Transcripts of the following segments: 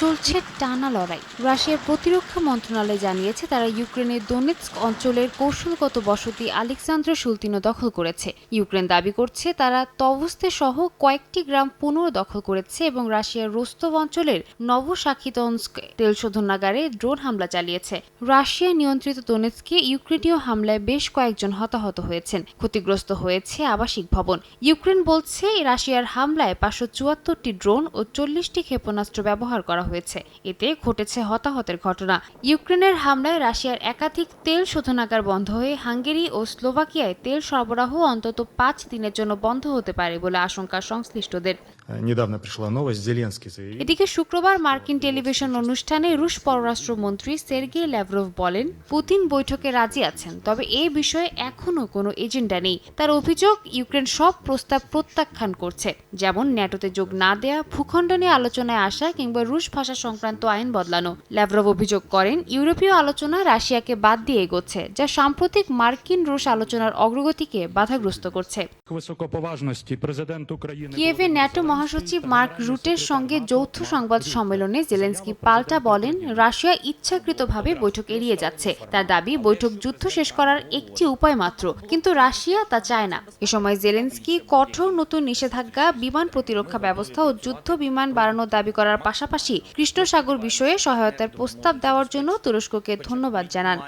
চলছে টানা লড়াই। রাশিয়ার প্রতিরক্ষা মন্ত্রণালয় জানিয়েছে, তারা ইউক্রেনের দোনেৎস্ক অঞ্চলের কৌশলগত বসতি আলেকজান্দ্র সুলতিনো দখল করেছে। ইউক্রেন দাবি করছে, তারা তবস্তে সহ কয়েকটি গ্রাম পুনর্দখল করেছে এবং রাশিয়ার রোস্তভ অঞ্চলের নবশাখিতন্স্ক তেল শোধনাগারে ড্রোন হামলা চালিয়েছে। রাশিয়া নিয়ন্ত্রিত দোনেৎস্কে ইউক্রেনীয় হামলায় বেশ কয়েকজন হতাহত হয়েছেন। ক্ষতিগ্রস্ত হয়েছে আবাসিক ভবন। ইউক্রেন বলছে, রাশিয়ার হামলায় পাঁচশো চুয়াত্তরটি ড্রোন ও চল্লিশটি ক্ষেপণাস্ত্র ব্যবহার করা হয়েছে। এতে ঘটেছে হতাহতের ঘটনা। ইউক্রেনের হামলায় রাশিয়ার একাধিক তেল শোধনাগার বন্ধ হয়ে হাঙ্গেরি ও স্লোভাকিয়ায় তেল সরবরাহ অন্তত পাঁচ দিনের জন্য বন্ধ হতে পারে বলে আশঙ্কা সংশ্লিষ্টদের। এদিকে শুক্রবার মার্কিন টেলিভিশন অনুষ্ঠানে রুশ পররাষ্ট্রমন্ত্রী সের্গে ল্যাভরভ বলেন পুতিন বৈঠকে রাজি আছেন তবে এ বিষয়ে এখনও কোনো এজেন্ডা নেই। তার অভিযোগ ইউক্রেন সব প্রস্তাব প্রত্যাখ্যান করছে যেমন ন্যাটোতে যোগ না দেয়া ভূখণ্ড নিয়ে আলোচনায় আসা কিংবা রুশ ভাষা সংক্রান্ত আইন বদলানো। ল্যাভরভ অভিযোগ করেন ইউরোপীয় আলোচনা রাশিয়াকে বাদ দিয়ে এগোচ্ছে যা সাম্প্রতিক মার্কিন রুশ আলোচনার অগ্রগতিকে বাধাগ্রস্ত করছে। মহাসচিব মার্ক রুটের সঙ্গে যৌথ সংবাদ সম্মেলনে জেলেন্সকি পাল্টা বলেন, রাশিয়া ইচ্ছাকৃতভাবে বৈঠক এড়িয়ে যাচ্ছে। তার দাবি, বৈঠক যুদ্ধ শেষ করার একটি উপায় মাত্র। কিন্তু রাশিয়া তা চায় না। এ সময় জেলেন্সকি কঠোর নতুন নিষেধাজ্ঞা, বিমান প্রতিরক্ষা ব্যবস্থা ও যুদ্ধ বিমান বাড়ানোর দাবি করার পাশাপাশি কৃষ্ণসাগর বিষয়ে সহায়তার প্রস্তাব দেওয়ার জন্য তুরস্ককে ধন্যবাদ জানান।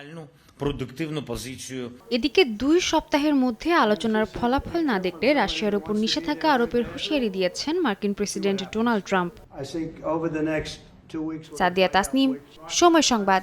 প্রোডাক্টিভনো পজিশন। এদিকে দুই সপ্তাহের মধ্যে আলোচনার ফলাফল না দেখলে রাশিয়ার উপর নিষেধাজ্ঞা আরোপের হুঁশিয়ারি দিয়েছেন মার্কিন president Donald Trump. Sadia Tasnim Somoy Sangbad.